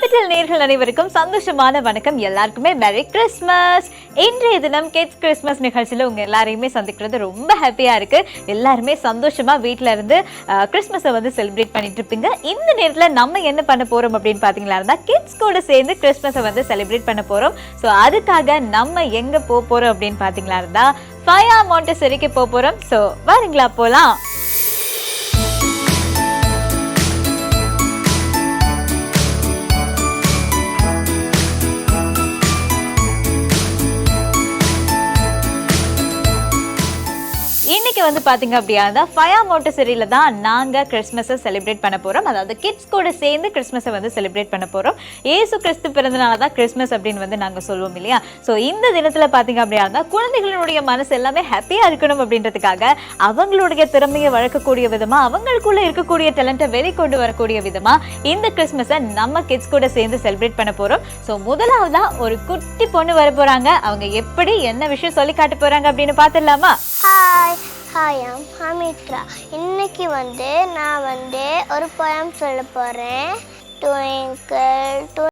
Capital நேர்கள் அனைவருக்கும் சந்தோஷமான வணக்கம். எல்லாருக்குமே மேரி கிறிஸ்மஸ் இன்றைய தினம் கிட்ஸ் கிறிஸ்மஸ் நிகழ்ச்சியில் உங்கள் எல்லாரையுமே சந்திக்கிறது ரொம்ப ஹாப்பியாக இருக்கு. எல்லாருமே சந்தோஷமா வீட்ல இருந்து கிறிஸ்மஸை வந்து செலிப்ரேட் பண்ணிட்டு இருப்பீங்க. இந்த நேரத்தில் நம்ம என்ன பண்ண போறோம் அப்படின்னு பார்த்தீங்களா இருந்தால் கிட்ஸ் கூட சேர்ந்து கிறிஸ்மஸை வந்து செலிப்ரேட் பண்ண போறோம். ஸோ அதுக்காக நம்ம எங்கே போக போறோம் அப்படின்னு பார்த்தீங்களா இருந்தால் ஃபயா மாண்டசரிக்கு போக போறோம். ஸோ வாருங்களா போகலாம் வந்து பார்த்தீங்க அப்படின்னா ஃபயா மோட்டசரியில் தான் நாங்கள் கிறிஸ்மஸை செலிப்ரேட் பண்ண போறோம். அதாவது கிட்ஸ் கூட சேர்ந்து கிறிஸ்மஸை வந்து செலிப்ரேட் பண்ண போறோம். ஏசு கிறிஸ்து பிறந்தனால தான் கிறிஸ்மஸ் அப்படின்னு வந்து நாங்கள் சொல்லுவோம் இல்லையா? ஸோ இந்த தினத்துல பார்த்தீங்க அப்படின்னா குழந்தைகளுடைய மனசு எல்லாமே ஹாப்பியா இருக்கணும் அப்படின்றதுக்காக அவங்களுடைய திறமையை வளர்க்கக்கூடிய விதமா அவங்களுக்குள்ள இருக்கக்கூடிய டேலண்ட்டை வெளிக்கொண்டு வரக்கூடிய விதமா இந்த கிறிஸ்மஸை நம்ம கிட்ஸ் கூட சேர்ந்து செலிப்ரேட் பண்ண போகிறோம் ஸோ முதலாவதா ஒரு குட்டி பொண்ணு வர போகிறாங்க அவங்க எப்படி என்ன விஷயம் சொல்லி காட்ட போகிறாங்க அப்படின்னு பார்த்துடலாமா ஹாய் ஹாய் ஐம் ஹமித்ரா இன்னைக்கு வந்து நான் வந்து ஒரு பழம் சொல்ல போகிறேன் ட்விங்கிள் டு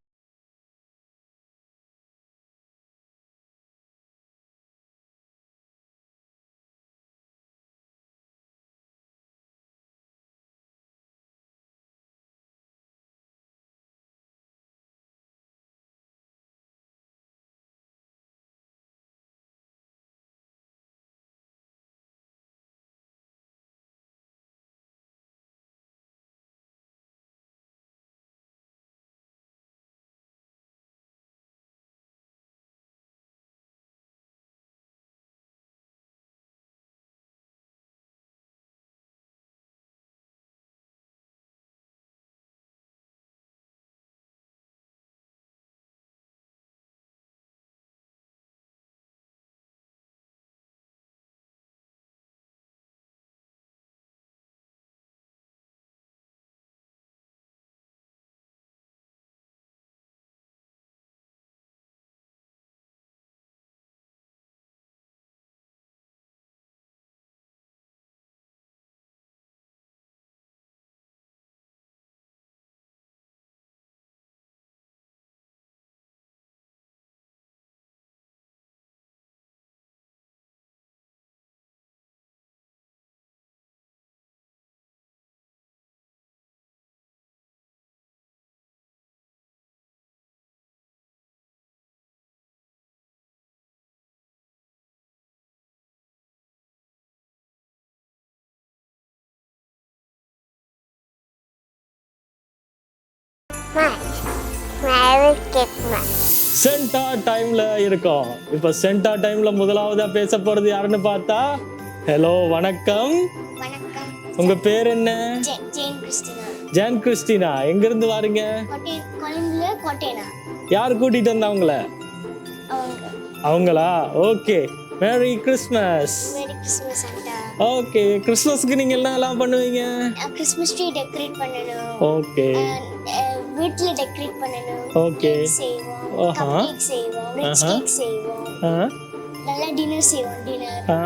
சென்டா டைம்ல இருக்கோம். இப்போ சென்டா டைம்ல முதலாவதா பேச போறது யாருன்னு பார்த்தா ஹலோ வணக்கம். உங்க பேர் என்ன? John Christina. எங்க இருந்து வாரீங்க? யார் கூட்டிட்டு வந்தவங்கள அவங்க. அவங்களா? ஓகே. Merry Christmas okay. கிறிஸ்மஸ்க்கு நீங்க என்னெல்லாம் பண்ணுவீங்க? கிறிஸ்மஸ் ட்ரீ டெக்கரேட் பண்ணணும். ஓகே. வீட்டில் டெக்கரேட் பண்ணணும். ஓகே செய்வோம் ஆஹா. கேக் செய்வோம். கேக் செய்வோம். ஆ நல்லா டின்னர் செய்வோம் டின்னர் ஆ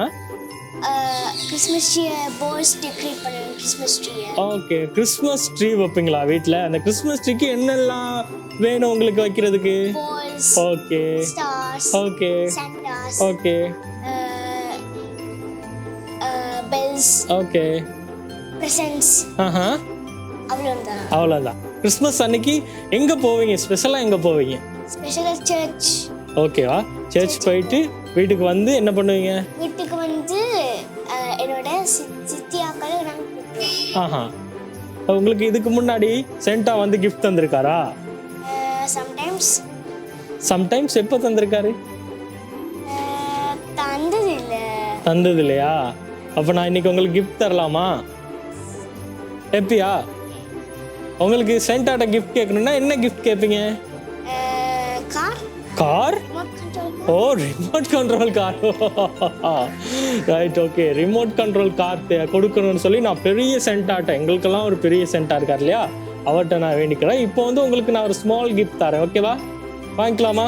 கிறிஸ்மஸ் ட்ரீயை போர்ஸ் டெக்கரேட் பண்ணணும் கிறிஸ்மஸ் ட்ரீயை ஓகே கிறிஸ்மஸ் ட்ரீ வைப்பீங்களா வீட்டில் அந்த கிறிஸ்மஸ் ட்ரீக்கு என்னெல்லாம் வேணும் உங்களுக்கு வைக்கிறதுக்கு? Okay stars okay Santas okay bells okay presents ஆஹா. அவ்வளோதான் அவ்வளோதான் கிறிஸ்மஸ் அன்னைக்கு எங்கே போவீங்க? ஸ்பெஷலாக எங்கே போவீங்க? ஸ்பெஷலாக சர்ச் ஓகேவா சர்ச் போயிட்டு வீட்டுக்கு வந்து என்ன பண்ணுவீங்க? வீட்டுக்கு வந்து என்னோட சித் சித்தியாக்களை நாங்கள் கூப்பிடுவோம். ஆஹா. உங்களுக்கு இதுக்கு முன்னாடி சென்டா வந்து கிஃப்ட் தந்திருக்காரா? சம்டைம்ஸ் சம்டைம்ஸ் எப்போ தந்திருக்காரு? தந்தது இல்லை தந்தது இல்லையா அப்போ நான் இன்னைக்கு உங்களுக்கு கிஃப்ட் தரலாமா? எப்பயா உங்களுக்கு சென்டாட்ட கிஃப்ட் கேட்கணும்னா என்ன கிஃப்ட் கேட்பீங்க? Car oh remote control car right okay remote control car கொடுக்கணும்னு சொல்லி நான் பெரிய சென்டாட்ட எங்களுக்கெல்லாம் ஒரு பெரிய சென்டா இருக்கார் இல்லையா? அவர்கிட்ட நான் வேண்டிக்கிறேன். இப்போ வந்து உங்களுக்கு நான் ஒரு ஸ்மால் கிஃப்ட் தரேன் ஓகேவா வாங்கிக்கலாமா?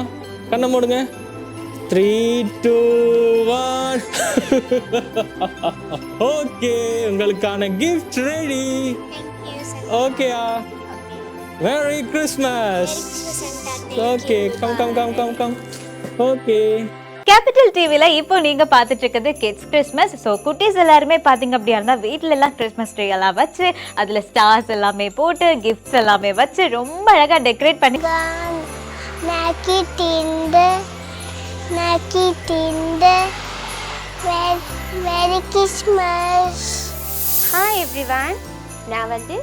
கண்ணை மூடுங்க. த்ரீ டூ ஒன் ஓகே உங்களுக்கான கிஃப்ட் ரெடி ஓகேயா merry Christmas okay come come come come come okay capital டிவில இப்போ நீங்க பார்த்துட்டு இருக்கிறது கிட்ஸ் கிறிஸ்மஸ் ஸோ குட்டீஸ் எல்லாருமே பார்த்தீங்க அப்படியா இருந்தால் வீட்ல எல்லாம் கிறிஸ்மஸ் ட்ரீ எல்லாம் வச்சு அதுல ஸ்டார்ஸ் எல்லாமே போட்டு கிஃப்ட்ஸ் எல்லாமே வச்சு ரொம்ப அழகா டெக்கரேட் பண்ணி Naki Tinde, Naki Tinde, Merry Christmas. Hi everyone நான் வந்து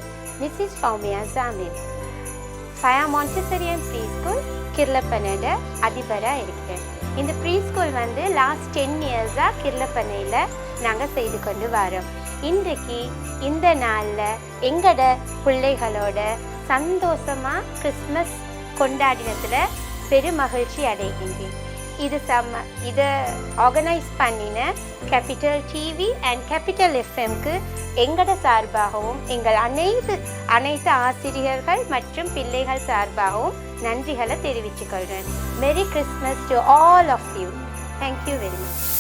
மிஸ்ஸஸ் பௌமியா ஜாமின் ஃபயா மான்செசரியன் ப்ரீ ஸ்கூல் கிர்லப்பனையில் அதிபராக இருக்கிறேன் இந்த ப்ரீ ஸ்கூல் வந்து லாஸ்ட் டென் இயர்ஸாக கிர்லப்பனையில் நாங்கள் செய்து கொண்டு வரோம். இன்றைக்கு இந்த நாளில் எங்களோட பிள்ளைகளோட சந்தோஷமாக கிறிஸ்மஸ் கொண்டாடினத்தில் பெருமகிழ்ச்சி அடைகின்றேன். இது செம்ம இதை ஆர்கனைஸ் பண்ணின கேபிட்டல் டிவி அண்ட் கேபிட்டல் எஃப்எம்க்கு எங்களோட சார்பாகவும் எங்கள் அனைத்து அனைத்து ஆசிரியர்கள் மற்றும் பிள்ளைகள் சார்பாகவும் நன்றிகளை தெரிவித்துக்கொள்கிறேன் merry Christmas to all of you thank you very much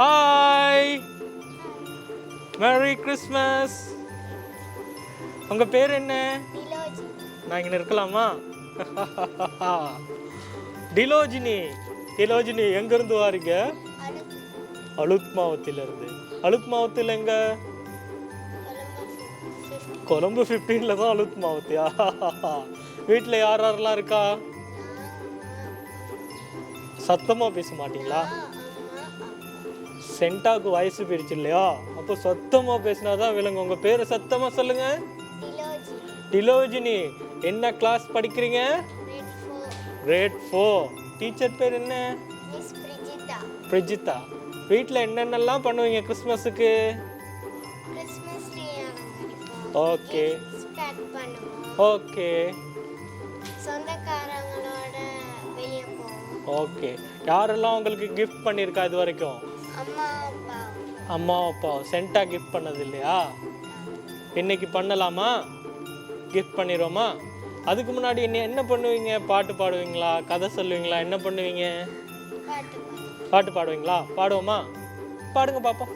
hi merry Christmas உங்க பேர் என்ன? நான் இங்க இருக்கலாமா? டிலோஜினி. டிலோஜினி எங்க இருந்து வாரீங்க? அழுத் மாவத்தில இருந்து அழுத் மாவத்தில் எங்க கொழம்பு ஃபிஃப்டீன்ல தான் அழுத் மாவத்தியா வீட்டில் யார் யாரெல்லாம் இருக்கா? சத்தமா பேச மாட்டீங்களா சென்டாக்கு வயசு போயிடுச்சு இல்லையா? அப்போ சத்தமா பேசினாதான் விளங்கும். உங்க பேரை சத்தமா சொல்லுங்க. டிலோஜினி. என்ன கிளாஸ் படிக்கிறீங்க? கிரேட் ஃபோர் டீச்சர் பேர் என்ன? பிரிஜிதா. வீட்டில் என்னென்னலாம் பண்ணுவீங்க கிறிஸ்மஸுக்கு? ஓகே. ஓகே. ஓகே. யாரெல்லாம் உங்களுக்கு கிஃப்ட் பண்ணியிருக்கா இது வரைக்கும் அம்மா அப்பா. சென்டா கிஃப்ட் பண்ணது இல்லையா இன்னைக்கு பண்ணலாமா? கிஃப்ட் பண்ணிடுவோமா? அதுக்கு முன்னாடி என்ன என்ன பண்ணுவீங்க? பாட்டு பாடுவீங்களா? கதை சொல்லுவீங்களா? என்ன பண்ணுவீங்க? பாட்டு பாட்டு பாடுவீங்களா? பாடுவோமா? பாடுங்க பாப்போம்.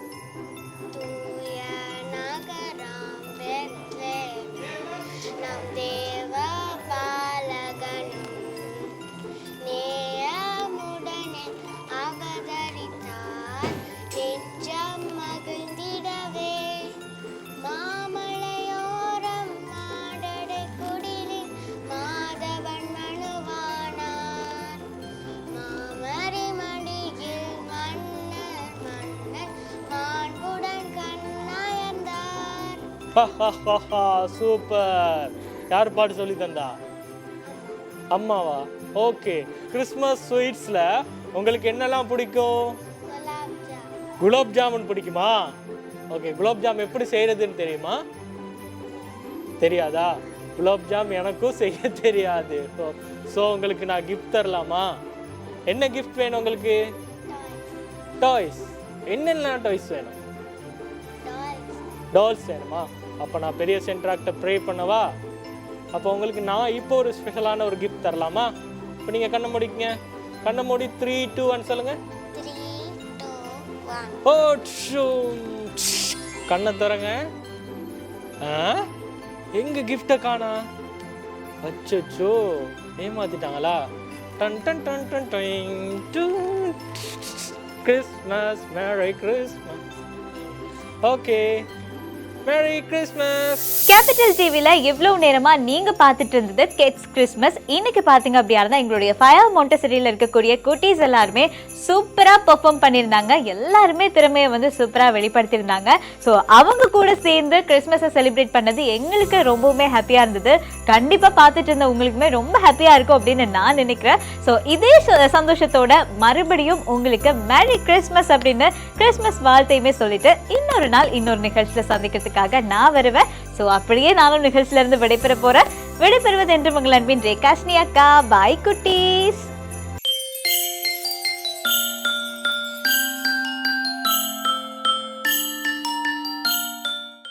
சூப்பர். யார் பாட்டு சொல்லி தந்தா? அம்மாவா? ஓகே கிறிஸ்மஸ் ஸ்வீட்ஸில் உங்களுக்கு என்னெல்லாம் பிடிக்கும்? குலாப் குலாப் ஜாமுன் பிடிக்குமா? ஓகே குலாப் ஜாம் எப்படி செய்யறதுன்னு தெரியுமா? தெரியாதா? குலாப் ஜாம் எனக்கும் செய்ய தெரியாது. ஸோ உங்களுக்கு நான் கிஃப்ட் தரலாமா? என்ன கிஃப்ட் வேணும் உங்களுக்கு? டாய்ஸ் என்னென்ன டாய்ஸ் வேணும்? டால்ஸ் வேணுமா? அப்போ நான் பெரிய சென்ட்ராக்டை ப்ரே பண்ணவா? அப்போ உங்களுக்கு நான் இப்போ ஒரு ஸ்பெஷலான ஒரு கிஃப்ட் தரலாமா? இப்போ நீங்கள் கண்ணை மூடிக்கங்க. கண்ணை மூடி த்ரீ டூ ஒன் சொல்லுங்கள் ஓ கண்ணை திறங்க. ஆ? எங்க கிஃப்டை காணா? அச்சோ ஏமாத்திட்டாங்களா? டன் டன் டன் டன் டன். To. Christmas merry Christmas okay merry Christmas capital டிவியில் இவ்வளவு நேரமா நீங்க பார்த்துட்டு இருந்தது? கெட்ஸ் கிறிஸ்மஸ் இன்னைக்கு பார்த்தீங்க அப்படியா இருந்தா எங்களுடைய ஃபயர் மொண்டசரியில் இருக்கக்கூடிய குட்டீஸ் எல்லாருமே சூப்பரா பெர்ஃபார்ம் பண்ணியிருந்தாங்க. எல்லாருமே திறமையை வந்து சூப்பரா வெளிப்படுத்தியிருந்தாங்க. ஸோ அவங்க கூட சேர்ந்து கிறிஸ்மஸை செலிப்ரேட் பண்ணது எங்களுக்கு ரொம்பவுமே ஹாப்பியா இருந்தது. கண்டிப்பா பார்த்துட்டு இருந்த உங்களுக்குமே ரொம்ப ஹாப்பியா இருக்கும் அப்படின்னு நான் நினைக்கிறேன். ஸோ இதே சந்தோஷத்தோட மறுபடியும் உங்களுக்கு மேரி கிறிஸ்மஸ் அப்படின்னு கிறிஸ்மஸ் வாழ்த்தையுமே சொல்லிட்டு இன்னொரு நாள் இன்னொரு நிகழ்ச்சியில் சந்திக்கிறதுக்கு உங்களுக்காக நான் வருவேன். ஸோ அப்படியே நானும் நிகழ்ச்சியில இருந்து விடைபெற போகிறேன் விடைபெறுவது என்று உங்கள் அன்பின் ரேகாஷ்னி அக்கா. பாய் குட்டீஸ்.